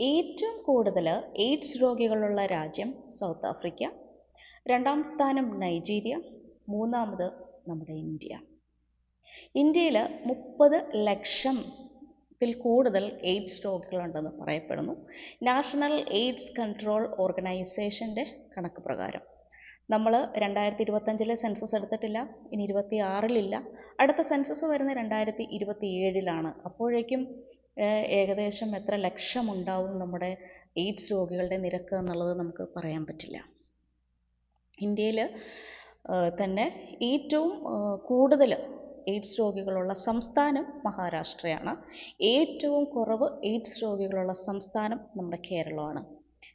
ഏറ്റവും കൂടുതൽ എയ്ഡ്സ് രോഗികളുള്ള രാജ്യം സൗത്ത് ആഫ്രിക്ക. രണ്ടാം സ്ഥാനം നൈജീരിയ മൂന്നാമത് നമ്മുടെ ഇന്ത്യ. ഇന്ത്യയിൽ മുപ്പത് ലക്ഷത്തിൽ കൂടുതൽ എയ്ഡ്സ് രോഗികളുണ്ടെന്ന് പറയപ്പെടുന്നു. നാഷണൽ എയ്ഡ്സ് കൺട്രോൾ ഓർഗനൈസേഷന്റെ കണക്ക് പ്രകാരം. നമ്മൾ രണ്ടായിരത്തി ഇരുപത്തഞ്ചിലെ സെൻസസ് എടുത്തിട്ടില്ല ഇനി ഇരുപത്തി ആറിലില്ല അടുത്ത സെൻസസ് വരുന്ന രണ്ടായിരത്തി ഇരുപത്തി ഏഴിലാണ് അപ്പോഴേക്കും ഏകദേശം എത്ര ലക്ഷം ലക്ഷമുണ്ടാവും നമ്മുടെ എയ്ഡ്സ് രോഗികളുടെ നിരക്ക് എന്നുള്ളത് നമുക്ക് പറയാൻ പറ്റില്ല. ഇന്ത്യയിൽ തന്നെ ഏറ്റവും കൂടുതൽ എയ്ഡ്സ് രോഗികളുള്ള സംസ്ഥാനം മഹാരാഷ്ട്രയാണ്. ഏറ്റവും കുറവ് എയ്ഡ്സ് രോഗികളുള്ള സംസ്ഥാനം നമ്മുടെ കേരളമാണ്.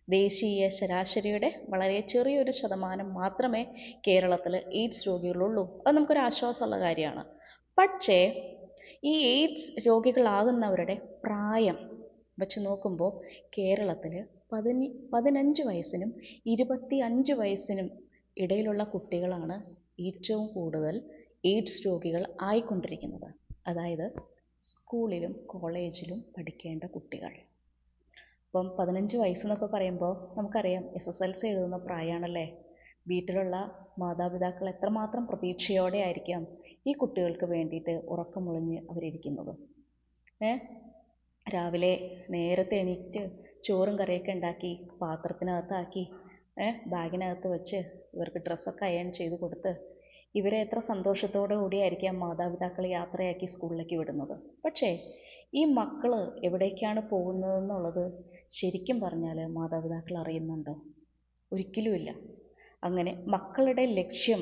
ദേശീയ ശരാശരിയുടെ വളരെ ചെറിയൊരു ശതമാനം മാത്രമേ കേരളത്തിൽ എയ്ഡ്സ് രോഗികളുള്ളൂ. അത് നമുക്കൊരു ആശ്വാസമുള്ള കാര്യമാണ്. പക്ഷേ ഈ എയ്ഡ്സ് രോഗികളാകുന്നവരുടെ പ്രായം വെച്ച് നോക്കുമ്പോൾ കേരളത്തിൽ പതിനി പതിനഞ്ച് വയസ്സിനും ഇരുപത്തി അഞ്ച് വയസ്സിനും ഇടയിലുള്ള കുട്ടികളാണ് ഏറ്റവും കൂടുതൽ എയ്ഡ്സ് രോഗികൾ ആയിക്കൊണ്ടിരിക്കുന്നത്. അതായത് സ്കൂളിലും കോളേജിലും പഠിക്കേണ്ട കുട്ടികൾ. ഇപ്പം പതിനഞ്ച് വയസ്സെന്നൊക്കെ പറയുമ്പോൾ നമുക്കറിയാം എസ് എസ് എൽ സി എഴുതുന്ന പ്രായമാണല്ലേ വീട്ടിലുള്ള മാതാപിതാക്കൾ എത്രമാത്രം പ്രതീക്ഷയോടെ ആയിരിക്കാം ഈ കുട്ടികൾക്ക് വേണ്ടിയിട്ട് ഉറക്കമുളഞ്ഞ് അവരിരിക്കുന്നത് ഏ? രാവിലെ നേരത്തെ എണീറ്റ് ചോറും കറിയൊക്കെ ഉണ്ടാക്കി പാത്രത്തിനകത്താക്കി ഏ? ബാഗിനകത്ത് വെച്ച് ഇവർക്ക് ഡ്രസ്സൊക്കെ അയൺ ചെയ്ത് കൊടുത്ത് ഇവരെ എത്ര സന്തോഷത്തോടു കൂടിയായിരിക്കാം മാതാപിതാക്കൾ യാത്രയാക്കി സ്കൂളിലേക്ക് വിടുന്നത്. പക്ഷേ ഈ മക്കൾ എവിടേക്കാണ് പോകുന്നതെന്നുള്ളത് ശരിക്കും പറഞ്ഞാൽ മാതാപിതാക്കൾ അറിയുന്നുണ്ടോ. ഒരിക്കലുമില്ല. അങ്ങനെ മക്കളുടെ ലക്ഷ്യം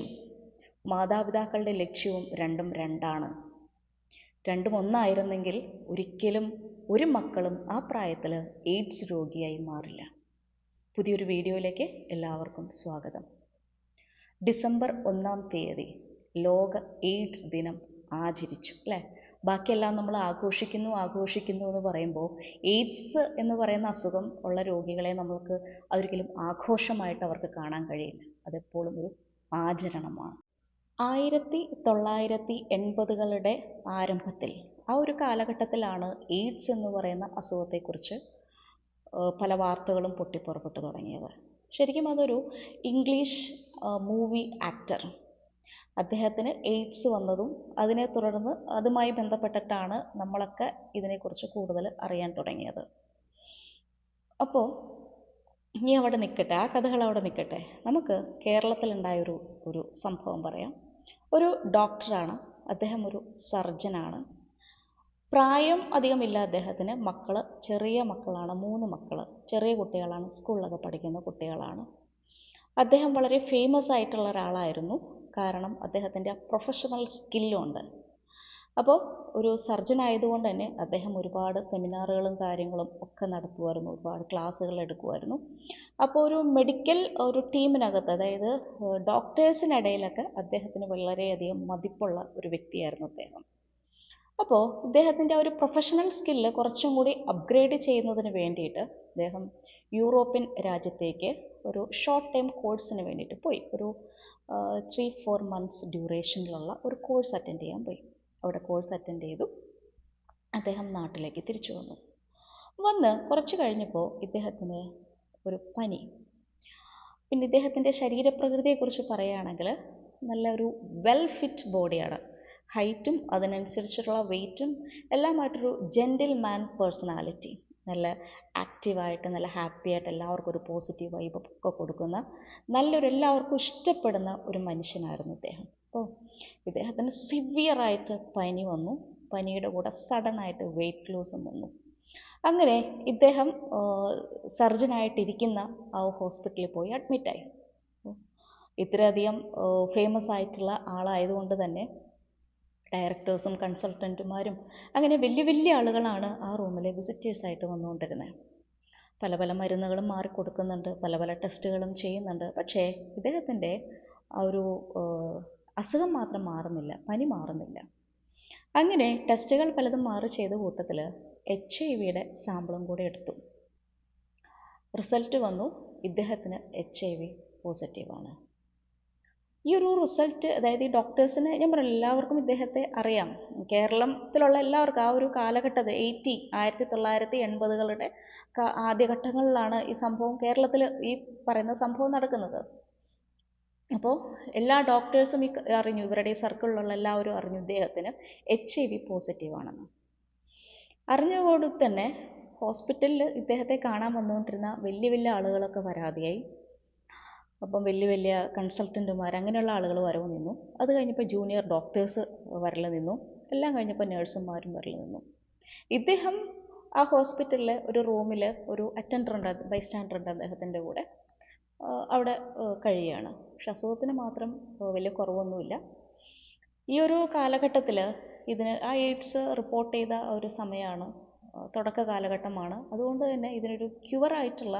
മാതാപിതാക്കളുടെ ലക്ഷ്യവും രണ്ടും രണ്ടാണ്. രണ്ടും ഒന്നായിരുന്നെങ്കിൽ ഒരിക്കലും ഒരു മക്കളും ആ പ്രായത്തിൽ എയ്ഡ്സ് രോഗിയായി മാറില്ല. പുതിയൊരു വീഡിയോയിലേക്ക് എല്ലാവർക്കും സ്വാഗതം. ഡിസംബർ ഒന്നാം തീയതി ലോക എയ്ഡ്സ് ദിനം ആചരിച്ചു അല്ലേ? ബാക്കിയെല്ലാം നമ്മൾ ആഘോഷിക്കുന്നു ആഘോഷിക്കുന്നു എന്ന് പറയുമ്പോൾ എയ്ഡ്സ് എന്ന് പറയുന്ന അസുഖം ഉള്ള രോഗികളെ നമ്മൾക്ക് അതൊരിക്കലും ആഘോഷമായിട്ട് അവർക്ക് കാണാൻ കഴിയില്ല. അതെപ്പോഴും ഒരു ആചരണമാണ്. ആയിരത്തി തൊള്ളായിരത്തി എൺപതുകളുടെ ആരംഭത്തിൽ ആ ഒരു കാലഘട്ടത്തിലാണ് എയ്ഡ്സ് എന്ന് പറയുന്ന അസുഖത്തെക്കുറിച്ച് പല വാർത്തകളും പൊട്ടിപ്പുറപ്പെട്ടു തുടങ്ങിയത്. ശരിക്കും അതൊരു ഇംഗ്ലീഷ് മൂവി ആക്ടർ. അദ്ദേഹത്തിന് എയ്ഡ്സ് വന്നതും അതിനെ തുടർന്ന് അതുമായി ബന്ധപ്പെട്ടിട്ടാണ് നമ്മളൊക്കെ ഇതിനെക്കുറിച്ച് കൂടുതൽ അറിയാൻ തുടങ്ങിയത്. അപ്പോൾ ഇനി അവിടെ നിൽക്കട്ടെ ആ കഥകൾ അവിടെ നിൽക്കട്ടെ. നമുക്ക് കേരളത്തിലുണ്ടായൊരു ഒരു സംഭവം പറയാം. ഒരു ഡോക്ടറാണ് അദ്ദേഹം ഒരു സർജനാണ് പ്രായം അധികമില്ല അദ്ദേഹത്തിന്. മക്കൾ ചെറിയ മക്കളാണ്. മൂന്ന് മക്കൾ ചെറിയ കുട്ടികളാണ്. സ്കൂളിലൊക്കെ പഠിക്കുന്ന കുട്ടികളാണ്. അദ്ദേഹം വളരെ ഫേമസ് ആയിട്ടുള്ള ഒരാളായിരുന്നു. കാരണം അദ്ദേഹത്തിന്റെ പ്രൊഫഷണൽ സ്കില്ലുണ്ട് അപ്പോൾ ഒരു സർജൻ ആയതുകൊണ്ട് തന്നെ അദ്ദേഹം ഒരുപാട് സെമിനാറുകളും കാര്യങ്ങളും ഒക്കെ നടത്തുമായിരുന്നു ഒരുപാട് ക്ലാസ്സുകൾ എടുക്കുമായിരുന്നു അപ്പോൾ ഒരു മെഡിക്കൽ ഒരു ടീമിനകത്ത് അതായത് ഡോക്ടേഴ്സിനിടയിലൊക്കെ അദ്ദേഹത്തിന് വളരെയധികം മതിപ്പുള്ള ഒരു വ്യക്തിയായിരുന്നു അദ്ദേഹം. അപ്പോൾ ഇദ്ദേഹത്തിന്റെ ഒരു പ്രൊഫഷണൽ സ്കില്ല് കുറച്ചും കൂടി അപ്ഗ്രേഡ് ചെയ്യുന്നതിന് വേണ്ടിയിട്ട് അദ്ദേഹം യൂറോപ്യൻ രാജ്യത്തേക്ക് ഒരു ഷോർട്ട് ടൈം കോഴ്സിന് വേണ്ടിയിട്ട് പോയി. ഒരു ത്രീ ഫോർ മന്ത്സ് ഡ്യൂറേഷനിലുള്ള ഒരു കോഴ്സ് അറ്റൻഡ് ചെയ്യാൻ പോയി. അവിടെ കോഴ്സ് അറ്റൻഡ് ചെയ്തു. അദ്ദേഹം നാട്ടിലേക്ക് തിരിച്ചു വന്നു. വന്ന് കുറച്ച് കഴിഞ്ഞപ്പോൾ ഇദ്ദേഹത്തിന് ഒരു പനി. പിന്നെ ഇദ്ദേഹത്തിന്റെ ശരീരപ്രകൃതിയെക്കുറിച്ച് പറയുകയാണെങ്കിൽ നല്ല ഒരു വെൽ ഫിറ്റ് ബോഡിയാണ് ഹൈറ്റും അതിനനുസരിച്ചിട്ടുള്ള വെയ്റ്റും എല്ലാമായിട്ടൊരു ജെന്റിൽ മാൻ പേഴ്സണാലിറ്റി നല്ല ആക്റ്റീവായിട്ട് നല്ല ഹാപ്പി ആയിട്ട് എല്ലാവർക്കും ഒരു പോസിറ്റീവ് വൈബ് ഒക്കെ കൊടുക്കുന്ന നല്ലൊരു എല്ലാവർക്കും ഇഷ്ടപ്പെടുന്ന ഒരു മനുഷ്യനായിരുന്നു ഇദ്ദേഹം. അപ്പോൾ ഇദ്ദേഹത്തിന് സിവിയറായിട്ട് പനി വന്നു. പനിയുടെ കൂടെ സഡനായിട്ട് വെയിറ്റ് ലോസും വന്നു. അങ്ങനെ ഇദ്ദേഹം സർജനായിട്ടിരിക്കുന്ന ആ ഹോസ്പിറ്റലിൽ പോയി അഡ്മിറ്റായി ഇത്രയധികം ഫേമസ് ആയിട്ടുള്ള ആളായതുകൊണ്ട് തന്നെ ഡയറക്ടേഴ്സും കൺസൾട്ടന്റുമാരും അങ്ങനെ വലിയ വലിയ ആളുകളാണ് ആ റൂമിലെ വിസിറ്റേഴ്സായിട്ട് വന്നുകൊണ്ടിരുന്നത്. പല പല മരുന്നുകളും മാറി കൊടുക്കുന്നുണ്ട് പല പല ടെസ്റ്റുകളും ചെയ്യുന്നുണ്ട്. പക്ഷേ ഇദ്ദേഹത്തിന്റെ ആ ഒരു അസുഖം മാത്രം മാറുന്നില്ല പനി മാറുന്നില്ല. അങ്ങനെ ടെസ്റ്റുകൾ പലതും മാറി ചെയ്ത കൂട്ടത്തിൽ എച്ച് ഐ വിയുടെ സാമ്പിളും കൂടെ എടുത്തു. റിസൾട്ട് വന്നു ഇദ്ദേഹത്തിന് എച്ച് ഐ വി പോസിറ്റീവാണ് ഈ ഒരു റിസൾട്ട് അതായത് ഈ ഡോക്ടേഴ്സിന് ഞാൻ പറഞ്ഞു എല്ലാവർക്കും ഇദ്ദേഹത്തെ അറിയാം. കേരളത്തിലുള്ള എല്ലാവർക്കും ആ ഒരു കാലഘട്ടത്തിൽ എയ്റ്റി ആയിരത്തി തൊള്ളായിരത്തി എൺപതുകളുടെ ആദ്യഘട്ടങ്ങളിലാണ് ഈ സംഭവം കേരളത്തിൽ ഈ പറയുന്ന സംഭവം നടക്കുന്നത്. അപ്പോൾ എല്ലാ ഡോക്ടേഴ്സും ഈ അറിഞ്ഞു ഇവരുടെ സർക്കിളിലുള്ള എല്ലാവരും അറിഞ്ഞു ഇദ്ദേഹത്തിന് എച്ച് ഐ വി പോസിറ്റീവ് ആണെന്ന്. അറിഞ്ഞതോടെ തന്നെ ഹോസ്പിറ്റലിൽ ഇദ്ദേഹത്തെ കാണാൻ വന്നുകൊണ്ടിരുന്ന വലിയ വലിയ ആളുകളൊക്കെ പരാതിയായി. അപ്പം വലിയ വലിയ കൺസൾട്ടന്റുമാർ അങ്ങനെയുള്ള ആളുകൾ വരവ് നിന്നു. അത് കഴിഞ്ഞപ്പോൾ ജൂനിയർ ഡോക്ടേഴ്സ് വരൽ നിന്നു. എല്ലാം കഴിഞ്ഞപ്പോൾ നേഴ്സുമാരും വരൽ നിന്നു. ഇദ്ദേഹം ആ ഹോസ്പിറ്റലിലെ ഒരു റൂമിൽ ഒരു അറ്റൻഡർ ഉണ്ട് ബൈസ്റ്റാൻഡർ ഉണ്ട് അദ്ദേഹത്തിന്റെ കൂടെ അവിടെ കഴിയുകയാണ്. പക്ഷെ അസുഖത്തിന് മാത്രം വലിയ കുറവൊന്നുമില്ല. ഈ ഒരു കാലഘട്ടത്തിൽ ഇതിന് ആ എയ്ഡ്സ് റിപ്പോർട്ട് ചെയ്ത ഒരു സമയമാണ് തുടക്ക കാലഘട്ടമാണ്. അതുകൊണ്ട് തന്നെ ഇതിനൊരു ക്യുവറായിട്ടുള്ള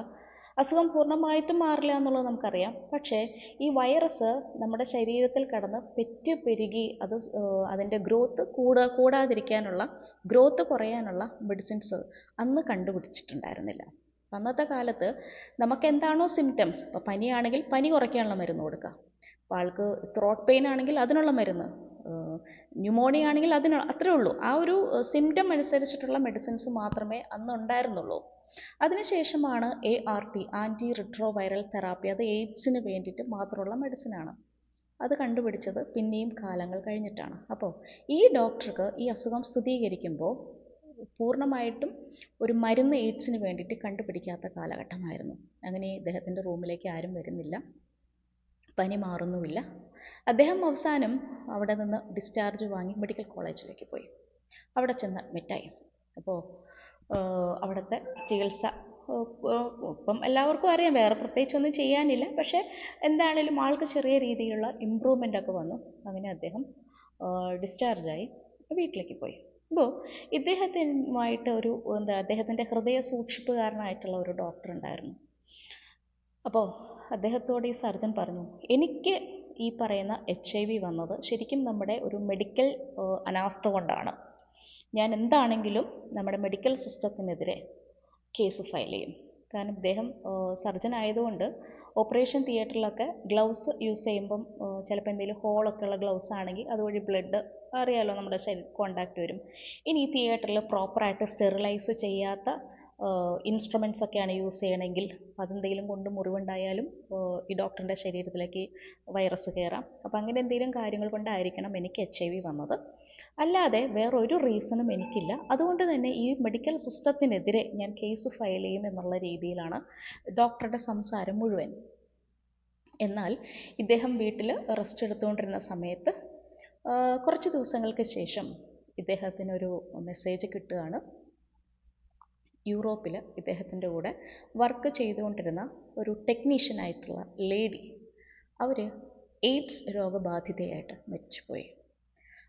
അസുഖം പൂർണമായിട്ടും മാറില്ല എന്നുള്ളത് നമുക്കറിയാം. പക്ഷേ ഈ വൈറസ് നമ്മുടെ ശരീരത്തിൽ കടന്ന് പെറ്റ് പെരുകി അത് അതിന്റെ ഗ്രോത്ത് കൂട കൂടാതിരിക്കാനുള്ള ഗ്രോത്ത് കുറയാനുള്ള മെഡിസിൻസ് അന്ന് കണ്ടുപിടിച്ചിട്ടുണ്ടായിരുന്നില്ല. അന്നത്തെ കാലത്ത് നമുക്ക് എന്താണോ സിംറ്റംസ് ഇപ്പോൾ പനിയാണെങ്കിൽ പനി കുറയ്ക്കാനുള്ള മരുന്ന് കൊടുക്കുക അപ്പോൾ ആൾക്ക് ത്രോട്ട് പെയിൻ ആണെങ്കിൽ അതിനുള്ള മരുന്ന്. ന്യൂമോണിയ ആണെങ്കിൽ അതിന് അത്രേ ഉള്ളൂ. ആ ഒരു സിംറ്റം അനുസരിച്ചിട്ടുള്ള മെഡിസിൻസ് മാത്രമേ അന്ന് ഉണ്ടായിരുന്നുള്ളൂ. അതിനുശേഷമാണ് A R T anti retroviral therapy അത് എയ്ഡ്സിന് വേണ്ടിയിട്ട് മാത്രമുള്ള മെഡിസിനാണ് അത് കണ്ടുപിടിച്ചത് പിന്നെയും കാലങ്ങൾ കഴിഞ്ഞിട്ടാണ്. അപ്പോൾ ഈ ഡോക്ടർക്ക് ഈ അസുഖം സ്ഥിരീകരിക്കുമ്പോൾ പൂർണമായിട്ടും ഒരു മരുന്ന് എയ്ഡ്സിന് വേണ്ടിയിട്ട് കണ്ടുപിടിക്കാത്ത കാലഘട്ടമായിരുന്നു. അങ്ങനെ ഇദ്ദേഹത്തിന്റെ റൂമിലേക്ക് ആരും വരുന്നില്ല. പനി മാറുന്നുമില്ല. അദ്ദേഹം അവസാനം അവിടെ നിന്ന് ഡിസ്ചാർജ് വാങ്ങി മെഡിക്കൽ കോളേജിലേക്ക് പോയി. അവിടെ ചെന്ന് അഡ്മിറ്റായി. അപ്പോൾ അവിടുത്തെ ചികിത്സ ഇപ്പം എല്ലാവർക്കും അറിയാം വേറെ പ്രത്യേകിച്ചൊന്നും ചെയ്യാനില്ല. പക്ഷേ എന്താണേലും ആൾക്ക് ചെറിയ രീതിയിലുള്ള ഇമ്പ്രൂവ്മെന്റ് ഒക്കെ വന്നു. അങ്ങനെ അദ്ദേഹം ഡിസ്ചാർജായി വീട്ടിലേക്ക് പോയി. അപ്പോൾ ഇദ്ദേഹത്തിനുമായിട്ട് ഒരു എന്താ അദ്ദേഹത്തിന്റെ ഹൃദയ സൂക്ഷിപ്പുകാരനായിട്ടുള്ള ഒരു ഡോക്ടർ ഉണ്ടായിരുന്നു. അപ്പോൾ അദ്ദേഹത്തോട് ഈ സർജൻ പറഞ്ഞു എനിക്ക് ഈ പറയുന്ന എച്ച് ഐ വി വന്നത് ശരിക്കും നമ്മുടെ ഒരു മെഡിക്കൽ അനാസ്ഥ കൊണ്ടാണ്. ഞാൻ എന്താണെങ്കിലും നമ്മുടെ മെഡിക്കൽ സിസ്റ്റത്തിനെതിരെ കേസ് ഫയൽ ചെയ്യും. കാരണം ഇദ്ദേഹം സർജൻ ആയതുകൊണ്ട് ഓപ്പറേഷൻ തിയേറ്ററിലൊക്കെ ഗ്ലൗസ് യൂസ് ചെയ്യുമ്പം ചിലപ്പോൾ എന്തെങ്കിലും ഹോളൊക്കെ ഉള്ള ഗ്ലൗസ് ആണെങ്കിൽ അതുവഴി ബ്ലഡ് അറിയാലോ നമ്മുടെ ശരീര കോണ്ടാക്ട് വരും. ഇനി ഈ തിയേറ്ററിൽ പ്രോപ്പറായിട്ട് സ്റ്റെറിലൈസ് ചെയ്യാത്ത ഇൻസ്ട്രുമെന്റ്സ് ഒക്കെയാണ് യൂസ് ചെയ്യണമെങ്കിൽ അതെന്തെങ്കിലും കൊണ്ട് മുറിവുണ്ടായാലും ഈ ഡോക്ടറിന്റെ ശരീരത്തിലേക്ക് വൈറസ് കയറാം അപ്പം അങ്ങനെ എന്തെങ്കിലും കാര്യങ്ങൾ കൊണ്ടായിരിക്കണം എനിക്ക് എച്ച് ഐ വി വന്നത്. അല്ലാതെ വേറൊരു റീസണും എനിക്കില്ല. അതുകൊണ്ട് തന്നെ ഈ മെഡിക്കൽ സിസ്റ്റത്തിനെതിരെ ഞാൻ കേസ് ഫയൽ ചെയ്യും എന്നുള്ള രീതിയിലാണ് ഡോക്ടറുടെ സംസാരം മുഴുവൻ. എന്നാൽ ഇദ്ദേഹം വീട്ടിൽ റെസ്റ്റ് എടുത്തുകൊണ്ടിരുന്ന സമയത്ത് കുറച്ച് ദിവസങ്ങൾക്ക് ശേഷം ഇദ്ദേഹത്തിനൊരു മെസ്സേജ് കിട്ടുകയാണ്. യൂറോപ്പിൽ ഇദ്ദേഹത്തിന്റെ കൂടെ വർക്ക് ചെയ്തുകൊണ്ടിരുന്ന ഒരു ടെക്നീഷ്യനായിട്ടുള്ള ലേഡി അവർ എയ്ഡ്സ് രോഗബാധിതയായിട്ട് മരിച്ചുപോയി.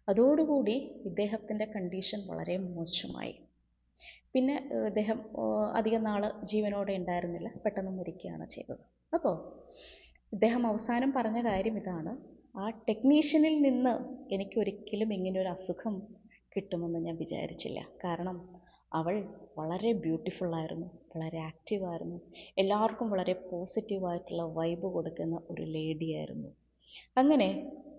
അതോടുകൂടി ഇദ്ദേഹത്തിന്റെ കണ്ടീഷൻ വളരെ മോശമായി. പിന്നെ ഇദ്ദേഹം അധികം നാൾ ജീവനോടെ ഉണ്ടായിരുന്നില്ല. പെട്ടെന്ന് മരിക്കുകയാണ് ചെയ്തത്. അപ്പോൾ ഇദ്ദേഹം അവസാനം പറഞ്ഞ കാര്യം ഇതാണ്. ആ ടെക്നീഷ്യനിൽ നിന്ന് എനിക്കൊരിക്കലും ഒരു അസുഖം കിട്ടുമെന്ന് ഞാൻ വിചാരിച്ചില്ല. കാരണം അവൾ വളരെ ബ്യൂട്ടിഫുൾ ആയിരുന്നു വളരെ ആക്റ്റീവായിരുന്നു എല്ലാവർക്കും വളരെ പോസിറ്റീവായിട്ടുള്ള വൈബ് കൊടുക്കുന്ന ഒരു ലേഡിയായിരുന്നു അങ്ങനെ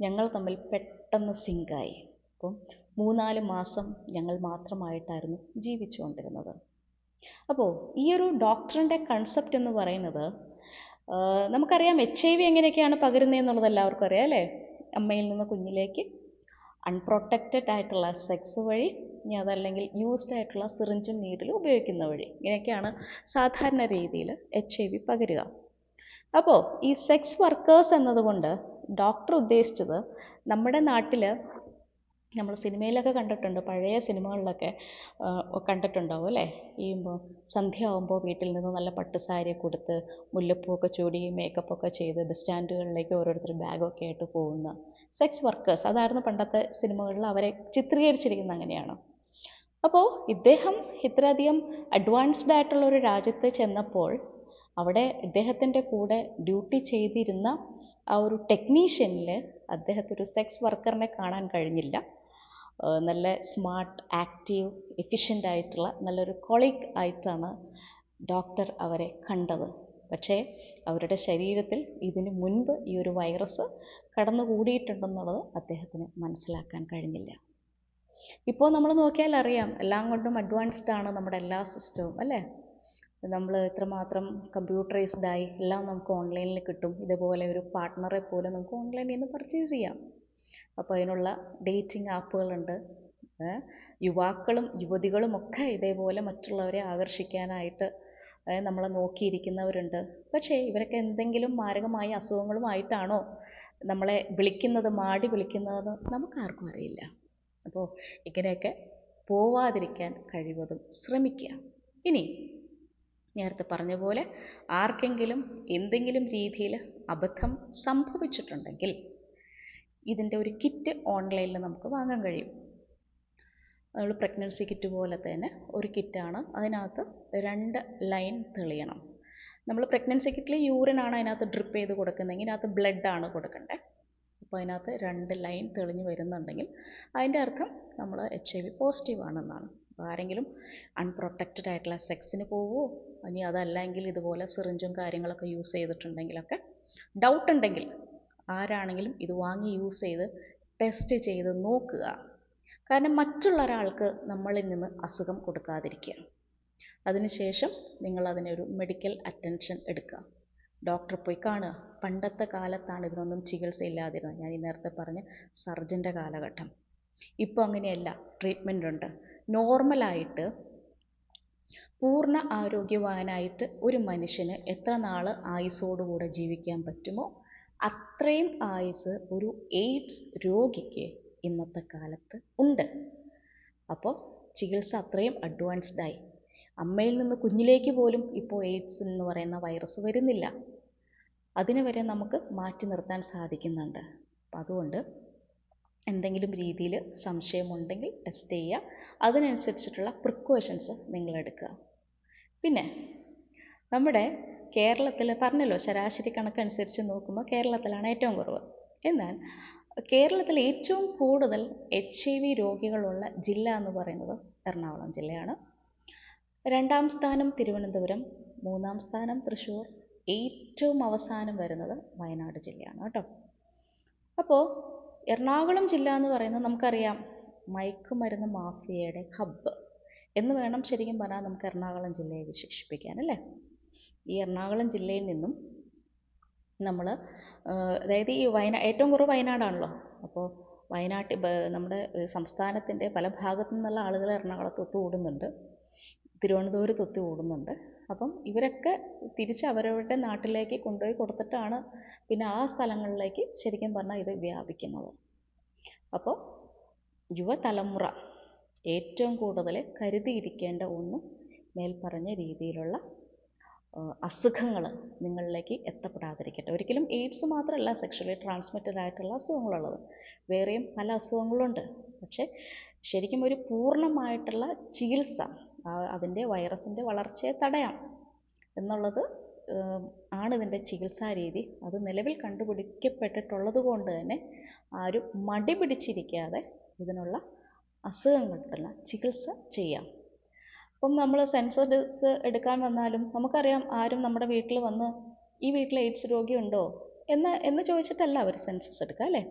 ഞങ്ങൾ തമ്മിൽ പെട്ടെന്ന് സിങ്കായി അപ്പം മൂന്നാൽ മാസം ഞങ്ങൾ മാത്രമായിട്ടായിരുന്നു ജീവിച്ചുകൊണ്ടിരുന്നത്. അപ്പോൾ ഈ ഒരു ഡോക്ടറിന്റെ കൺസെപ്റ്റ് എന്ന് പറയുന്നത് നമുക്കറിയാം എച്ച് ഐ വി എങ്ങനെയൊക്കെയാണ് പകരുന്നത് എന്നുള്ളത് എല്ലാവർക്കും അറിയാം അല്ലേ? അമ്മയിൽ നിന്ന് കുഞ്ഞിലേക്ക് അൺപ്രൊട്ടക്റ്റഡ് ആയിട്ടുള്ള സെക്സ് വഴി ഇനി അതല്ലെങ്കിൽ യൂസ്ഡ് ആയിട്ടുള്ള സിറിഞ്ചും നീഡിലും ഉപയോഗിക്കുന്ന വഴി. ഇങ്ങനെയൊക്കെയാണ് സാധാരണ രീതിയിൽ എച്ച് ഐ വി പകരുക. അപ്പോൾ ഈ സെക്സ് വർക്കേഴ്സ് എന്നതുകൊണ്ട് ഡോക്ടർ ഉദ്ദേശിച്ചത് നമ്മുടെ നാട്ടിൽ നമ്മൾ സിനിമയിലൊക്കെ കണ്ടിട്ടുണ്ട് പഴയ സിനിമകളിലൊക്കെ കണ്ടിട്ടുണ്ടാവും അല്ലേ? ഈ സന്ധ്യ ആകുമ്പോൾ വീട്ടിൽ നിന്ന് നല്ല പട്ടുസാരിയൊക്കെ കൊടുത്ത് മുല്ലപ്പൂവൊക്കെ ചൂടി മേക്കപ്പൊക്കെ ചെയ്ത് ബസ് സ്റ്റാൻഡുകളിലേക്ക് ഓരോരുത്തർ ബാഗൊക്കെ ആയിട്ട് പോകുന്ന സെക്സ് വർക്കേഴ്സ് അതായിരുന്നു പണ്ടത്തെ സിനിമകളിൽ അവരെ ചിത്രീകരിച്ചിരിക്കുന്നത് അങ്ങനെയാണ്. അപ്പോൾ ഇദ്ദേഹം ഇത്രയധികം അഡ്വാൻസ്ഡ് ആയിട്ടുള്ള ഒരു രാജ്യത്ത് ചെന്നപ്പോൾ അവിടെ ഇദ്ദേഹത്തിന്റെ കൂടെ ഡ്യൂട്ടി ചെയ്തിരുന്ന ആ ഒരു ടെക്നീഷ്യനിൽ അദ്ദേഹത്തിന് സെക്സ് വർക്കറിനെ കാണാൻ കഴിഞ്ഞില്ല. നല്ല സ്മാർട്ട് ആക്റ്റീവ് എഫിഷ്യന്റ് ആയിട്ടുള്ള നല്ലൊരു കൊളീഗ് ആയിട്ടാണ് ഡോക്ടർ അവരെ കണ്ടത്. പക്ഷേ അവരുടെ ശരീരത്തിൽ ഇതിനു മുൻപ് ഈ ഒരു വൈറസ് കടന്നുകൂടിയിട്ടുണ്ടെന്നുള്ളത് അദ്ദേഹത്തിന് മനസ്സിലാക്കാൻ കഴിഞ്ഞില്ല. ഇപ്പോൾ നമ്മൾ നോക്കിയാൽ അറിയാം എല്ലാം കൊണ്ടും അഡ്വാൻസ്ഡ് ആണ് നമ്മുടെ എല്ലാ സിസ്റ്റവും അല്ലേ? നമ്മൾ ഇത്രമാത്രം കമ്പ്യൂട്ടറൈസ്ഡ് ആയി എല്ലാം നമുക്ക് ഓൺലൈനിൽ കിട്ടും. ഇതുപോലെ ഒരു പാർട്ട്ണറെ പോലെ നമുക്ക് ഓൺലൈനിൽ നിന്ന് പർച്ചേസ് ചെയ്യാം. അപ്പോൾ അതിനുള്ള ഡേറ്റിംഗ് ആപ്പുകളുണ്ട് യുവാക്കളും യുവതികളും ഒക്കെ ഇതേപോലെ മറ്റുള്ളവരെ ആകർഷിക്കാനായിട്ട് നമ്മളെ നോക്കിയിരിക്കുന്നവരുണ്ട്. പക്ഷേ ഇവരൊക്കെ എന്തെങ്കിലും മാരകമായ അസുഖങ്ങളുമായിട്ടാണോ നമ്മളെ വിളിക്കുന്നത് മാടി വിളിക്കുന്നതെന്ന് നമുക്കാർക്കും അറിയില്ല. അപ്പോൾ ഇങ്ങനെയൊക്കെ പോവാതിരിക്കാൻ കഴിവതും ശ്രമിക്കുക. ഇനി നേരത്തെ പറഞ്ഞ പോലെ ആർക്കെങ്കിലും എന്തെങ്കിലും രീതിയിൽ അബദ്ധം സംഭവിച്ചിട്ടുണ്ടെങ്കിൽ ഇതിന്റെ ഒരു കിറ്റ് ഓൺലൈനിൽ നമുക്ക് വാങ്ങാൻ കഴിയും. നമ്മൾ പ്രഗ്നൻസി കിറ്റ് പോലെ തന്നെ ഒരു കിറ്റാണ്. അതിനകത്ത് രണ്ട് ലൈൻ തെളിയണം. നമ്മൾ പ്രഗ്നൻസി കിറ്റിൽ യൂറിനാണ് അതിനകത്ത് ഡ്രിപ്പ് ചെയ്ത് കൊടുക്കുന്നതെങ്കിൽ അതിനകത്ത് ബ്ലഡാണ് കൊടുക്കേണ്ടത് അപ്പോൾ അതിനകത്ത് രണ്ട് ലൈൻ തെളിഞ്ഞ് വരുന്നുണ്ടെങ്കിൽ അതിന്റെ അർത്ഥം നമ്മൾ എച്ച് ഐ വി പോസിറ്റീവ് ആണെന്നാണ്. അപ്പോൾ ആരെങ്കിലും അൺപ്രൊട്ടക്റ്റഡ് ആയിട്ടുള്ള സെക്സിന് പോവുമോ ഇനി അതല്ലെങ്കിൽ ഇതുപോലെ സിറിഞ്ചും കാര്യങ്ങളൊക്കെ യൂസ് ചെയ്തിട്ടുണ്ടെങ്കിലൊക്കെ ഡൗട്ട് ഉണ്ടെങ്കിൽ ആരാണെങ്കിലും ഇത് വാങ്ങി യൂസ് ചെയ്ത് ടെസ്റ്റ് ചെയ്ത് നോക്കുക. കാരണം മറ്റുള്ള ഒരാൾക്ക് നമ്മളിൽ നിന്ന് അസുഖം കൊടുക്കാതിരിക്കുക. അതിനുശേഷം നിങ്ങൾ അതിനൊരു മെഡിക്കൽ അറ്റൻഷൻ എടുക്കുക. ഡോക്ടറെ പോയി കാണുക. പണ്ടത്തെ കാലത്താണ് ഇതിനൊന്നും ചികിത്സ ഇല്ലാതിരുന്നത് ഞാൻ ഈ നേരത്തെ പറഞ്ഞ സർജന്റെ കാലഘട്ടം. ഇപ്പോൾ അങ്ങനെയല്ല. ട്രീറ്റ്മെന്റ് ഉണ്ട്. നോർമലായിട്ട് പൂർണ ആരോഗ്യവാനായിട്ട് ഒരു മനുഷ്യന് എത്ര നാൾ ആയുസ്സോടുകൂടെ ജീവിക്കാൻ പറ്റുമോ അത്രയും ആയുസ് ഒരു എയ്ഡ്സ് രോഗിക്ക് ഇന്നത്തെ കാലത്ത് ഉണ്ട്. അപ്പോൾ ചികിത്സ അത്രയും അഡ്വാൻസ്ഡ് ആയി. അമ്മയിൽ നിന്ന് കുഞ്ഞിലേക്ക് പോലും ഇപ്പോൾ എയ്ഡ്സ് എന്ന് പറയുന്ന വൈറസ് വരുന്നില്ല. അതിനെ വരെ നമുക്ക് മാറ്റി നിർത്താൻ സാധിക്കുന്നുണ്ട്. അപ്പം അതുകൊണ്ട് എന്തെങ്കിലും രീതിയിൽ സംശയമുണ്ടെങ്കിൽ ടെസ്റ്റ് ചെയ്യുക. അതിനനുസരിച്ചിട്ടുള്ള പ്രിക്കോഷൻസ് നിങ്ങൾ എടുക്കുക. പിന്നെ നമ്മുടെ കേരളത്തിൽ പറഞ്ഞല്ലോ ശരാശരി കണക്കനുസരിച്ച് നോക്കുമ്പോൾ കേരളത്തിലാണ് ഏറ്റവും കുറവ്. എന്നാൽ കേരളത്തിൽ ഏറ്റവും കൂടുതൽ എച്ച് ഐ വി രോഗികളുള്ള ജില്ല എന്ന് പറയുന്നത് എറണാകുളം ജില്ലയാണ്. രണ്ടാം സ്ഥാനം തിരുവനന്തപുരം മൂന്നാം സ്ഥാനം തൃശ്ശൂർ ഏറ്റവും അവസാനം വരുന്നത് വയനാട് ജില്ലയാണ് കേട്ടോ. അപ്പോൾ എറണാകുളം ജില്ല എന്ന് പറയുന്നത് നമുക്കറിയാം മയക്കുമരുന്ന് മാഫിയയുടെ ഹബ്ബ് എന്ന് വേണം ശരിക്കും പറഞ്ഞാൽ നമുക്ക് എറണാകുളം ജില്ലയെ വിശേഷിപ്പിക്കാൻ അല്ലേ? ഈ എറണാകുളം ജില്ലയിൽ നിന്നും നമ്മൾ അതായത് ഈ വയനാ ഏറ്റവും കുറവ് വയനാടാണല്ലോ. അപ്പോൾ വയനാട്ടിൽ നമ്മുടെ സംസ്ഥാനത്തിന്റെ പല ഭാഗത്തു നിന്നുള്ള ആളുകൾ എറണാകുളത്ത് ഒത്തുകൂടുന്നുണ്ട്. തിരുവനന്തപുരത്ത് ഓടുന്നുണ്ട്. അപ്പം ഇവരൊക്കെ തിരിച്ച് അവരവരുടെ നാട്ടിലേക്ക് കൊണ്ടുപോയി കൊടുത്തിട്ടാണ് പിന്നെ ആ സ്ഥലങ്ങളിലേക്ക് ശരിക്കും പറഞ്ഞാൽ ഇത് വ്യാപിക്കുന്നത്. അപ്പോൾ യുവതലമുറ ഏറ്റവും കൂടുതൽ കരുതിയിരിക്കേണ്ട ഒന്ന് മേൽപ്പറഞ്ഞ രീതിയിലുള്ള അസുഖങ്ങൾ നിങ്ങളിലേക്ക് എത്തപ്പെടാതിരിക്കട്ടെ. ഒരിക്കലും എയ്ഡ്സ് മാത്രമല്ല സെക്ഷലി ട്രാൻസ്മിറ്റഡ് ആയിട്ടുള്ള അസുഖങ്ങളുള്ളത്. വേറെയും പല അസുഖങ്ങളുണ്ട്. പക്ഷേ ശരിക്കും ഒരു പൂർണമായിട്ടുള്ള ചികിത്സ അതിന്റെ വൈറസിന്റെ വളർച്ചയെ തടയാം. എന്നുള്ളത് ആണ് ഇതിന്റെ ചികിത്സാരീതി അത് നിലവിൽ കണ്ടുപിടിക്കപ്പെട്ടിട്ടുള്ളത് കൊണ്ട് തന്നെ ആരും മടി പിടിച്ചിരിക്കാതെ ഇതിനുള്ള അസുഖങ്ങൾക്കുള്ള ചികിത്സ ചെയ്യാം. അപ്പം നമ്മൾ സെൻസസ് എടുക്കാൻ വന്നാലും നമുക്കറിയാം ആരും നമ്മുടെ വീട്ടിൽ വന്ന് ഈ വീട്ടിൽ എയ്ഡ്സ് രോഗിയുണ്ടോ? എന്ന് എന്ന് ചോദിച്ചിട്ടല്ല അവർ സെൻസസ് എടുക്കുക അല്ലേ?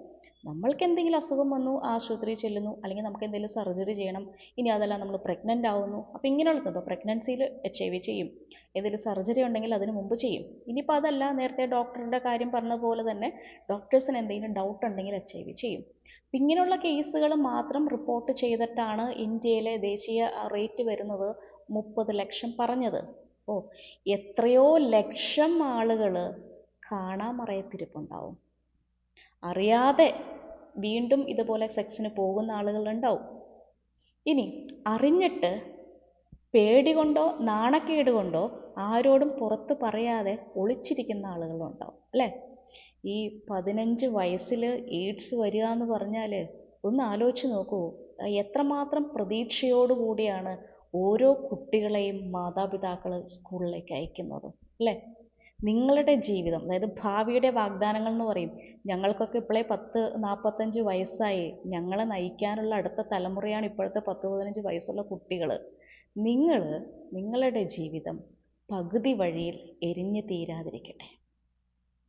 നമ്മൾക്ക് എന്തെങ്കിലും അസുഖം വന്നു ആശുപത്രിയിൽ ചെല്ലുന്നു അല്ലെങ്കിൽ നമുക്ക് എന്തെങ്കിലും സർജറി ചെയ്യണം ഇനി അതല്ല നമ്മൾ പ്രഗ്നന്റ് ആവുന്നു അപ്പോൾ ഇങ്ങനെയുള്ള സംഭവം. പ്രഗ്നൻസിയിൽ എച്ച് ഐ വി ചെയ്യും. എന്തെങ്കിലും സർജറി ഉണ്ടെങ്കിൽ അതിന് മുമ്പ് ചെയ്യും. ഇനിയിപ്പോൾ അതല്ല നേരത്തെ ഡോക്ടറുടെ കാര്യം പറഞ്ഞ പോലെ തന്നെ ഡോക്ടേഴ്സിന് എന്തെങ്കിലും ഡൗട്ട് ഉണ്ടെങ്കിൽ എച്ച് ഐ വി ചെയ്യും. അപ്പം ഇങ്ങനെയുള്ള കേസുകൾ മാത്രം റിപ്പോർട്ട് ചെയ്തിട്ടാണ് ഇന്ത്യയിലെ ദേശീയ റേറ്റ് വരുന്നത് മുപ്പത് ലക്ഷം പറഞ്ഞത്. ഓ എത്രയോ ലക്ഷം ആളുകൾ കാണാമറയത്തിരിപ്പുണ്ടാവും. അറിയാതെ വീണ്ടും ഇതുപോലെ സെക്സിന് പോകുന്ന ആളുകളുണ്ടാവും. ഇനി അറിഞ്ഞിട്ട് പേടി കൊണ്ടോ നാണക്കേട് കൊണ്ടോ ആരോടും പുറത്ത് പറയാതെ ഒളിച്ചിരിക്കുന്ന ആളുകളുണ്ടാവും അല്ലേ? ഈ പതിനഞ്ച് വയസ്സിൽ എയ്ഡ്സ് വരിക എന്ന് പറഞ്ഞാൽ ഒന്ന് ആലോചിച്ച് നോക്കൂ. എത്രമാത്രം പ്രതീക്ഷയോടുകൂടിയാണ് ഓരോ കുട്ടികളെയും മാതാപിതാക്കൾ സ്കൂളിലേക്ക് അയക്കുന്നത് അല്ലേ? നിങ്ങളുടെ ജീവിതം അതായത് ഭാവിയുടെ വാഗ്ദാനങ്ങൾ എന്ന് പറയും. ഞങ്ങൾക്കൊക്കെ ഇപ്പോഴേ പത്ത് നാൽപ്പത്തഞ്ച് വയസ്സായി. ഞങ്ങളെ നയിക്കാനുള്ള അടുത്ത തലമുറയാണ് ഇപ്പോഴത്തെ പത്ത് പതിനഞ്ച് വയസ്സുള്ള കുട്ടികൾ നിങ്ങൾ നിങ്ങളുടെ ജീവിതം പകുതി വഴിയിൽ എരിഞ്ഞു തീരാതിരിക്കട്ടെ.